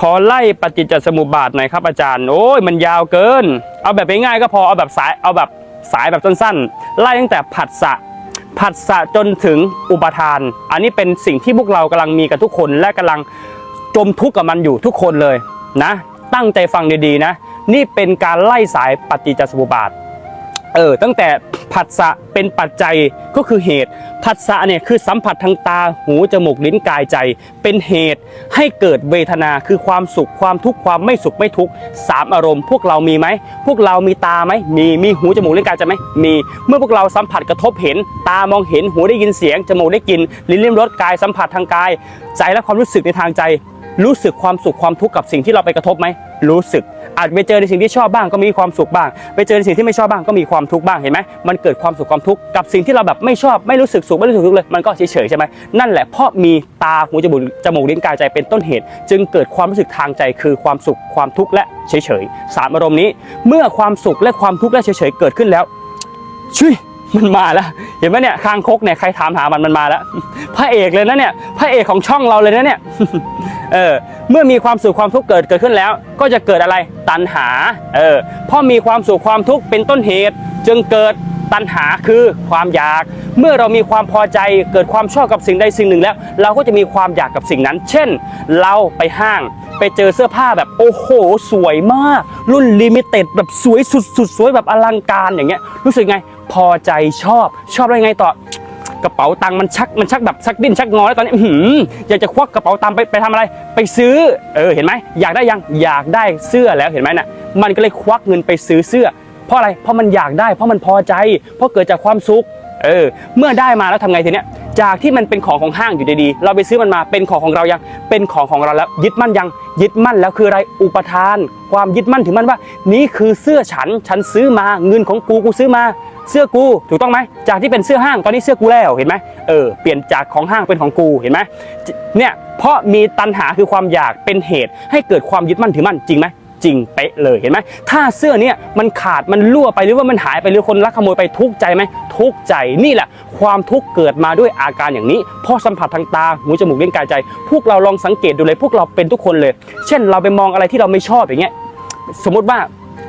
ขอไล่ปฏิจจสมุปบาทหน่อยครับอาจารย์ โอ้ยมันยาวเกิน เอาแบบง่ายๆก็พอเอาแบบสายเอาแบบสายแบบสั้นๆ ไล่ตั้งแต่ผัสสะผัสสะจนถึงอุปทาน อันนี้เป็นสิ่งที่พวกเรากำลังมีกับทุกคนและกำลังจมทุกข์กับมันอยู่ทุกคนเลยนะ ตั้งใจฟังดีๆนะ นี่เป็นการไล่สายปฏิจจสมุปบาท เออตั้งแต่ผัสสะเป็นปัจจัยก็คือเหตุ ผัสสะเนี่ยคือสัมผัสทางตาหูจมูกลิ้นกายใจ เป็นเหตุให้เกิดเวทนาคือความสุขความทุกข์ความไม่สุขไม่ทุกข์สามอารมณ์ พวกเรามีไหมพวกเรามีตาไหมมีมีหูจมูกลิ้นกายใจไหมมีเมื่อพวกเราสัมผัสกระทบเห็น ตามองเห็นหูได้ยินเสียงจมูกได้กลินลิ้นลิ้มรสกายสัมผัสทางกาย ใจและความรู้สึกในทางใจ รู้สึกความสุขความทุกข์กับสิ่งที่เราไปกระทบไหมรู้สึก อาจไปเจอในสิ่งที่ชอบบ้างก็มีความสุขบ้าง ไปเจอในสิ่งที่ไม่ชอบบ้างก็มีความทุกข์บ้างเห็นไหมมันเกิดความสุขความทุกข์กับสิ่งที่เราแบบไม่ชอบไม่รู้สึกสุขไม่รู้สึกทุกข์เลยมันก็เฉยๆใช่ไหมนั่นแหละเพราะมีตาหูจมูกจมูกลิ้นกายใจเป็นต้นเหตุ จึงเกิดความรู้สึกทางใจคือความสุขความทุกข์และเฉยๆสามอารมณ์นี้ เมื่อความสุขและความทุกข์และเฉยๆเกิดขึ้นแล้วชุย มันมาแล้ว เห็นไหมเนี่ยคางคกเนี่ยใครถามหามันมันมาแล้วพระเอกเลยนะเนี่ยพระเอกของช่องเราเลยนะเนี่ยเออเมื่อมีความสุขความทุกข์เกิดเกิดขึ้นแล้ว ก็จะเกิดอะไรตัณหาเออพอมีความสุขความทุกข์เป็นต้นเหตุ จึงเกิดตัณหาคือความอยาก เมื่อเรามีความพอใจเกิดความชอบกับสิ่งใดสิ่งหนึ่งแล้ว เราก็จะมีความอยากกับสิ่งนั้น เช่น เราไปห้างไปเจอเสื้อผ้าแบบโอ้โห สวยมาก รุ่นลิมิเต็ดแบบสวยสุดๆสวยแบบอลังการอย่างเงี้ย รู้สึกไงพอใจชอบชอบได้ไงต่อกระเป๋าตังค์มันชักมันชักแบบชักดิ้นชักงอแล้วตอนนี้อื้อหืออยากจะควักกระเป๋าตังค์ไปไปทำอะไร ไปซื้อเออเห็นไหมอยากได้ยังอยากได้เสื้อแล้วเห็นไหมน่ะมันก็เลยควักเงินไปซื้อเสื้อ เพราะอะไรเพราะมันอยากได้เพราะมันพอใจ เพราะเกิดจากความสุข เออเมื่อได้มาแล้วทำไงทีเนี้ยจากที่มันเป็นของของห้างอยู่ดีๆ เราไปซื้อมันมาเป็นของของเรายังเป็นของของเราแล้วยึดมั่นยัง ยึดมั่นแล้วคืออะไรอุปทาน ความยึดมั่นถึงมั่นว่า นี่คือเสื้อฉันฉันซื้อมาเงินของกูกูซื้อมา เสื้อกูถูกต้องไหมจากที่เป็นเสื้อห้างตอนนี้เสื้อกูแล้วเห็นไหมเออเปลี่ยนจากของห้างเป็นของกูเห็นไหมเนี่ยเพราะมีตัณหาคือความอยากเป็นเหตุให้เกิดความยึดมั่นถือมั่นจริงไหม จริงเป๊ะเลยเห็นไหมถ้าเสื้อเนี่ยมันขาดมันรั่วไปหรือว่ามันหายไปหรือคนลักขโมยไปทุกใจไหมทุกใจนี่แหละ ความทุกข์เกิดมาด้วยอาการอย่างนี้พราะสัมผัสทางตาหูจมูกเลิ้นกายใจ พวกเราลองสังเกตดูเลยพวกเราเป็นทุกคนเลย เช่นเราไปมองอะไรที่เราไม่ชอบอย่างเงี้ยสมมติว่า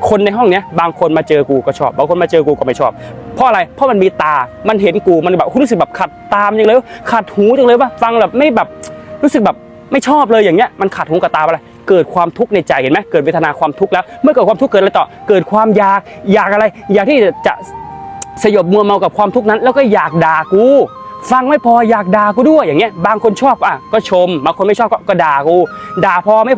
คนในห้องเนี้ยบางคนมาเจอกูก็ชอบ บางคนมาเจอกูก็ไม่ชอบ เพราะอะไร เพราะมันมีตา มันเห็นกู มันแบบรู้สึกแบบขัดตามจังเลยขัดหูจังเลยว่าฟังแบบไม่แบบรู้สึกแบบไม่ชอบเลยอย่างเงี้ย มันขัดหูกับตาอะไร เกิดความทุกข์ในใจเห็นไหมเกิดเวทนาความทุกข์แล้ว เมื่อเกิดความทุกข์เกิดอะไรต่อเกิดความอยากอยากอะไร อยากที่จะสยบมัวเมากับความทุกข์นั้น แล้วก็อยากด่ากูฟังไม่พออยากด่ากูด้วยอย่างเงี้ยบางคนชอบอะก็ชม บางคนไม่ชอบก็ก็ด่ากูด่าพอไม่พอ